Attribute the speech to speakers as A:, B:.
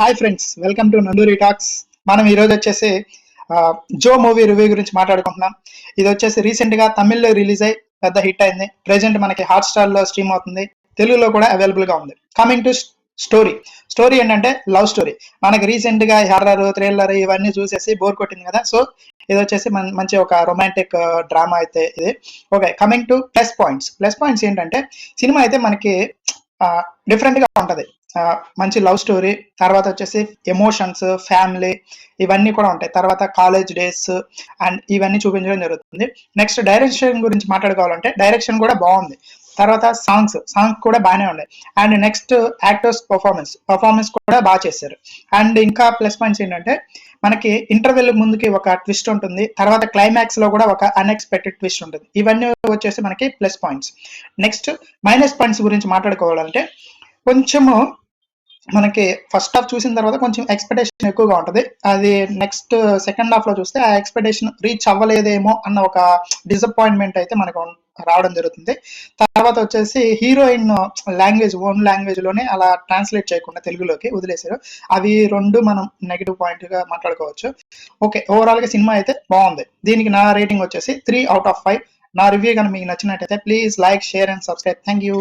A: Hi friends welcome to Nanduri talks మనం ఈరోజు వచ్చేసి జో మూవీ రివ్యూ గురించి మాట్లాడుకుంటున్నాం. ఇది వచ్చేసి రీసెంట్గా తమిళ్ళో రిలీజ్ అయ్యి పెద్ద హిట్ అయింది. ప్రెసెంట్ మనకి హాట్ స్టార్లో స్ట్రీమ్ అవుతుంది. తెలుగులో కూడా అవైలబుల్గా ఉంది. కమింగ్ టు స్టోరీ స్టోరీ ఏంటంటే లవ్ స్టోరీ మనకి రీసెంట్గా హర్రర్ థ్రిల్లర్ ఇవన్నీ చూసేసి బోర్ కొట్టింది కదా. సో ఇది వచ్చేసి మంచి ఒక రొమాంటిక్ డ్రామా అయితే ఇది. Okay coming to plus points plus points ఏంటంటే సినిమా అయితే మనకి డిఫరెంట్గా ఉంటది. మంచి లవ్ స్టోరీ తర్వాత వచ్చేసి ఎమోషన్స్ ఫ్యామిలీ ఇవన్నీ కూడా ఉంటాయి. తర్వాత కాలేజ్ డేస్ అండ్ ఇవన్నీ చూపించడం జరుగుతుంది. నెక్స్ట్ డైరెక్షన్ గురించి మాట్లాడుకోవాలంటే డైరెక్షన్ కూడా బాగుంది. తర్వాత సాంగ్స్ సాంగ్స్ కూడా బాగానే ఉన్నాయి. And next actors performance performance కూడా బాగా చేశారు. అండ్ ఇంకా ప్లస్ పాయింట్స్ ఏంటంటే మనకి ఇంటర్వెల్ ముందుకి ఒక ట్విస్ట్ ఉంటుంది. తర్వాత క్లైమాక్స్లో కూడా ఒక అన్ఎక్స్పెక్టెడ్ ట్విస్ట్ ఉంటుంది. ఇవన్నీ వచ్చేసి మనకి plus points. Next minus points గురించి మాట్లాడుకోవాలంటే కొంచెము మనకి ఫస్ట్ హాఫ్ చూసిన తర్వాత కొంచెం ఎక్స్పెక్టేషన్ ఎక్కువగా ఉంటుంది. అది నెక్స్ట్ సెకండ్ హాఫ్లో చూస్తే ఆ ఎక్స్పెక్టేషన్ రీచ్ అవ్వలేదేమో అన్న ఒక డిసప్పాయింట్మెంట్ అయితే మనకు రావడం జరుగుతుంది. తర్వాత వచ్చేసి హీరోయిన్ లాంగ్వేజ్ ఓన్ లాంగ్వేజ్లోనే అలా ట్రాన్స్లేట్ చేయకుండా తెలుగులోకి వదిలేశారు. అవి రెండు మనం నెగిటివ్ పాయింట్గా మాట్లాడుకోవచ్చు. ఓకే ఓవరాల్గా సినిమా అయితే బాగుంది. దీనికి నా రేటింగ్ వచ్చేసి త్రీ అవుట్ ఆఫ్ ఫైవ్ నా రివ్యూ కనుక మీకు నచ్చినట్టయితే please like share and subscribe thank you